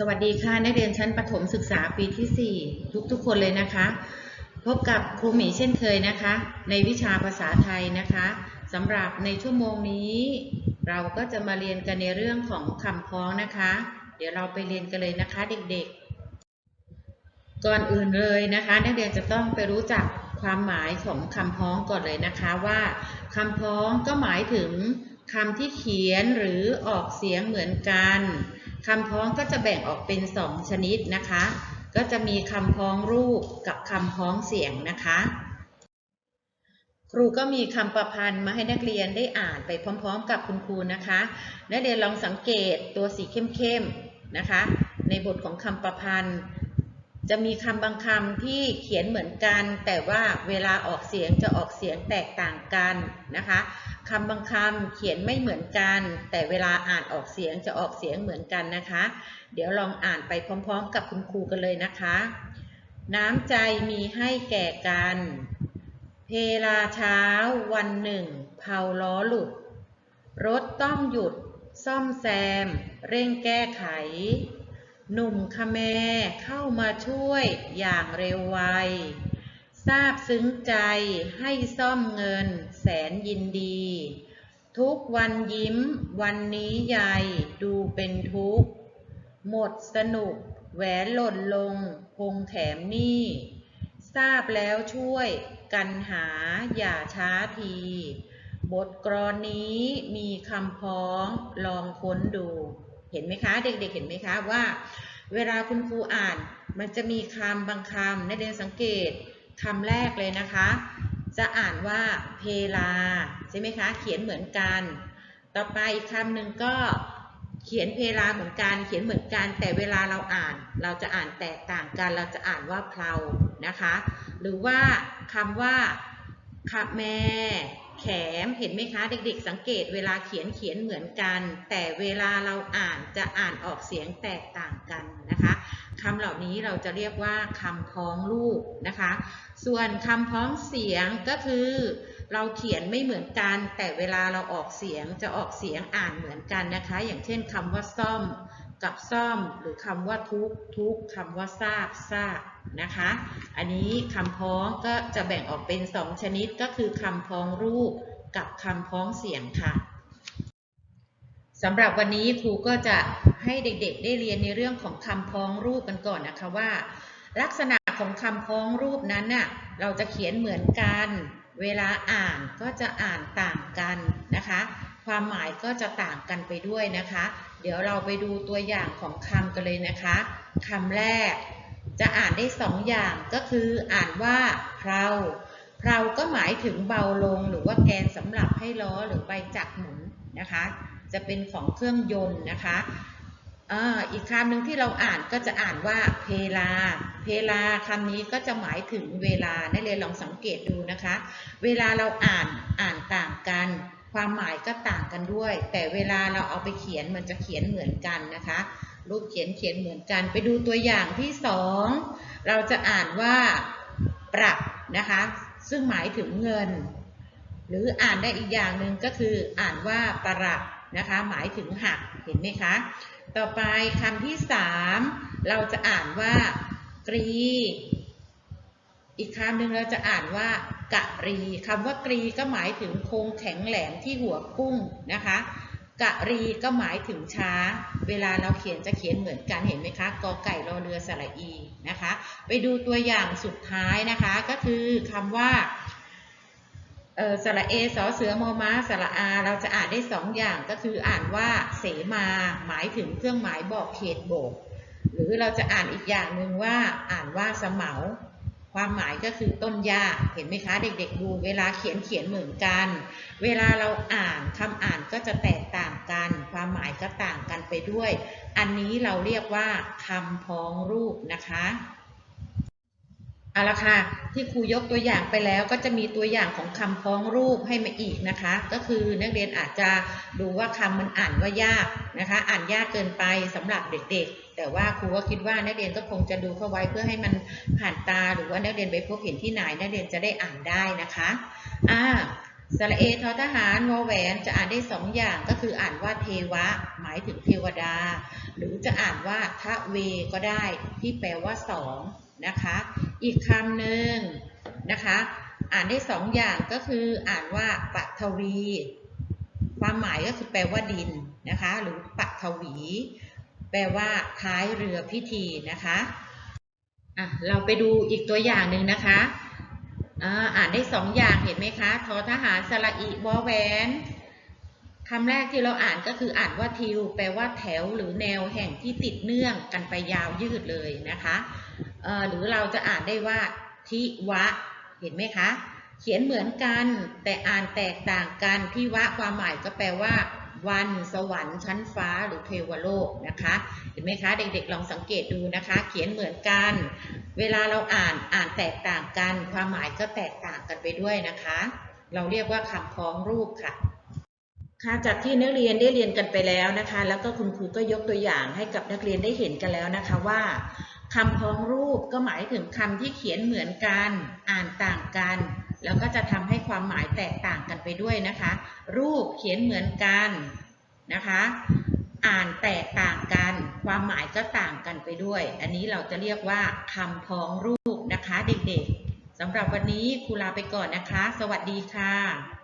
สวัสดีค่ะนักเรียนชั้นประถมศึกษาปีที่ 4 ทุกๆคนเลยนะคะ พบกับครูหมีเช่นเคยนะคะ ในวิชาภาษาไทยนะคะสำหรับในชั่วโมงนี้ เราก็จะมาเรียนกันในเรื่องของคำพ้องนะคะ เดี๋ยวเราไปเรียนกันเลยนะคะเด็กๆ ก่อนอื่นเลยนะคะ นักเรียนจะต้องไปรู้จักความหมายของคำพ้องก่อนเลยนะคะว่าคำพ้องก็หมายถึง คำที่เขียนหรือออกเสียงเหมือนกันคำพ้องก็จะแบ่งออกเป็นสองชนิดนะคะ ก็จะมีคำพ้องรูปกับคำพ้องเสียงนะคะ ครูก็มีคำประพันธ์มาให้นักเรียนได้อ่านไปพร้อมๆ กับคุณครูนะคะ นักเรียนลองสังเกตตัวสีเข้มๆนะคะ ในบทของคำประพันธ์ จะมีคำบางคำที่เขียนเหมือนกัน แต่ว่าเวลาออกเสียงจะออกเสียงแตกต่างกันนะคะคำบางคำเขียนไม่เหมือนกัน แต่เวลาอ่านออกเสียงจะออกเสียงเหมือนกันนะคะ เดี๋ยวลองอ่านไปพร้อมๆ กับคุณครูกันเลยนะคะ น้ำใจมีให้แก่กัน เพลาเช้าวันหนึ่งเผาล้อหลุด รถต้องหยุด ซ่อมแซม เร่งแก้ไข หนุ่มคแมเข้ามาช่วยอย่างเร็วไวทราบซึ้งใจให้ซ่อมเงินแสนยินดี ทุกวันยิ้มวันนี้ใหญ่ดูเป็นทุกข์ หมดสนุกแหวนหล่นลงคงแถมหนี้ทราบแล้วช่วยกันหาอย่าช้าที บทกรอนนี้มีคำพ้องลองค้นดู ห็นไหมคะ เด็กๆเห็นไหมคะว่า เวลาคุณครูอ่านมันจะมีคำบางคำนักเรียนสังเกตคำแรกเลยนะคะ จะอ่านว่าเพลาใช่ไหมคะ เขียนเหมือนกัน ต่อไปอีกคำหนึ่งก็เขียนเพลาเหมือนกัน เขียนเหมือนกัน แต่เวลาเราอ่าน เราจะอ่านแตกต่างกัน เราจะอ่านว่าเพลานะคะ หรือว่าคำว่าขับแม่ แขมเห็นไหมคะเด็กๆ สังเกตเวลาเขียนเขียนเหมือนกัน แต่เวลาเราอ่านจะอ่านออกเสียงแตกต่างกันนะคะคำเหล่านี้เราจะเรียกว่าคำพ้องรูปนะคะ ส่วนคำพ้องเสียงก็คือ เราเขียนไม่เหมือนกัน แต่เวลาเราออกเสียงจะออกเสียงอ่านเหมือนกันนะคะ อย่างเช่นคำว่าซ่อม กับซ่อมหรือคำว่าทุกทุกคำว่าทราบทราบนะคะ อันนี้คำพ้องก็จะแบ่งออกเป็นสองชนิดก็คือคำพ้องรูปกับคำพ้องเสียงค่ะสำหรับวันนี้ครูก็จะให้เด็กๆ ได้เรียนในเรื่องของคำพ้องรูปกันก่อนนะคะว่า ลักษณะของคำพ้องรูปนั้นน่ะเราจะเขียนเหมือนกัน เวลาอ่านก็จะอ่านต่างกันนะคะ ความหมายก็จะต่างกันไปด้วยนะคะ เดี๋ยวเราไปดูตัวอย่างของคำกันเลยนะคะคำแรก จะอ่านได้สองอย่างก็คืออ่านว่าเพลาเพลาก็หมายถึงเบาลงหรือว่าแกนสำหรับให้ล้อหรือใบจักรหมุนนะคะ จะเป็นของเครื่องยนต์นะคะอีกคำหนึ่งที่เราอ่านก็จะอ่านว่าเพลา เพลาคำนี้ก็จะหมายถึงเวลานักเรียลองสังเกตดูนะคะ เวลาเราอ่านอ่านต่าง ความหมายก็ต่างกันด้วย แต่เวลาเราเอาไปเขียนมันจะเขียนเหมือนกันนะคะ รูปเขียนเขียนเหมือนกัน ไปดูตัวอย่างที่สองเราจะอ่านว่าปรับนะคะ ซึ่งหมายถึงเงิน หรืออ่านได้อีกอย่างหนึ่งก็คืออ่านว่าปรับนะคะ หมายถึงหักเห็นไหมคะ ต่อไปคำที่สามเราจะอ่านว่ากรี อีกคำหนึ่งเราจะอ่านว่า กะรีคำว่ากรีก็หมายถึงโครงแข็งแหลมที่หัวกุ้งนะคะกะรีก็หมายถึงช้า เวลาเราเขียนจะเขียนเหมือนกันเห็นไหมคะกอไก่รอเรือสระอีนะคะ ไปดูตัวอย่างสุดท้ายนะคะก็คือคำว่าสระเอสอเสือมอม้าสระอา เราจะอ่านได้สองอย่างก็คืออ่านว่าเสมา หมายถึงเครื่องหมายบอกเขตโบก หรือเราจะอ่านอีกอย่างหนึ่งว่าอ่านว่าสมเหา ความหมายก็คือต้นหญ้าเห็นไหมคะ เด็กๆ ดูเวลาเขียนเขียนเหมือนกัน เวลาเราอ่านคำอ่านก็จะแตกต่างกัน ความหมายก็ต่างกันไปด้วย อันนี้เราเรียกว่าคำพ้องรูปนะคะ เอาละค่ะที่ครูยกตัวอย่างไปแล้วก็จะมีตัวอย่างของคำพ้องรูปให้มาอีกนะคะ ก็คือนักเรียนอาจจะดูว่าคำมันอ่านว่ายากนะคะ อ่านยากเกินไปสำหรับเด็กๆ แต่ว่าครูก็คิดว่านักเรียนก็คงจะดูเข้าไว้เพื่อให้มันผ่านตาหรือว่านักเรียนไปพบเห็นที่ไหนนักเรียนจะได้อ่านได้นะคะอ่าสระเอทอทหารวอแหวนจะอ่านได้สองอย่างก็คืออ่านว่าเทวะ หมายถึงเทวดา หรือจะอ่านว่าทะเวก็ได้ที่แปลว่าสอง นะคะ อีกคำหนึ่งนะคะ อ่านได้สองอย่างก็คืออ่านว่าปัทวี ความหมายก็คือแปลว่าดินนะคะ หรือปัทวี แปลว่าท้ายเรือพิธีนะคะอะเราไปดูอีกตัวอย่างหนึ่งนะคะอ่านได้สองอย่างเห็นไหมคะทอทหารสระอีวอแวนคำแรกที่เราอ่านก็คืออ่านว่าทิว แปลว่าแถวหรือแนวแห่งที่ติดเนื่องกันไปยาวยืดเลยนะคะ หรือเราจะอ่านได้ว่าทิวะ เห็นไหมคะ เขียนเหมือนกันแต่อ่านแตกต่างกันทิวะความหมายก็แปลว่า วันสวรรค์ชั้นฟ้าหรือเทวโลกนะคะ เห็นไหมคะ เด็กๆลองสังเกตดูนะคะ เขียนเหมือนกัน เวลาเราอ่านอ่านแตกต่างกัน ความหมายก็แตกต่างกันไปด้วยนะคะ เราเรียกว่าคำพ้องรูปค่ะค่ะจากที่นักเรียนได้เรียนกันไปแล้วนะคะ แล้วก็คุณครูก็ยกตัวอย่างให้กับนักเรียนได้เห็นกันแล้วนะคะว่า คำพ้องรูปก็หมายถึงคำที่เขียนเหมือนกัน อ่านต่างกัน แล้วก็จะทำให้ความหมายแตกต่างกันไปด้วยนะคะ รูปเขียนเหมือนกันนะคะ อ่านแตกต่างกัน ความหมายก็ต่างกันไปด้วย อันนี้เราจะเรียกว่าคำพ้องรูปนะคะเด็กๆสำหรับวันนี้ครูลาไปก่อนนะคะ สวัสดีค่ะ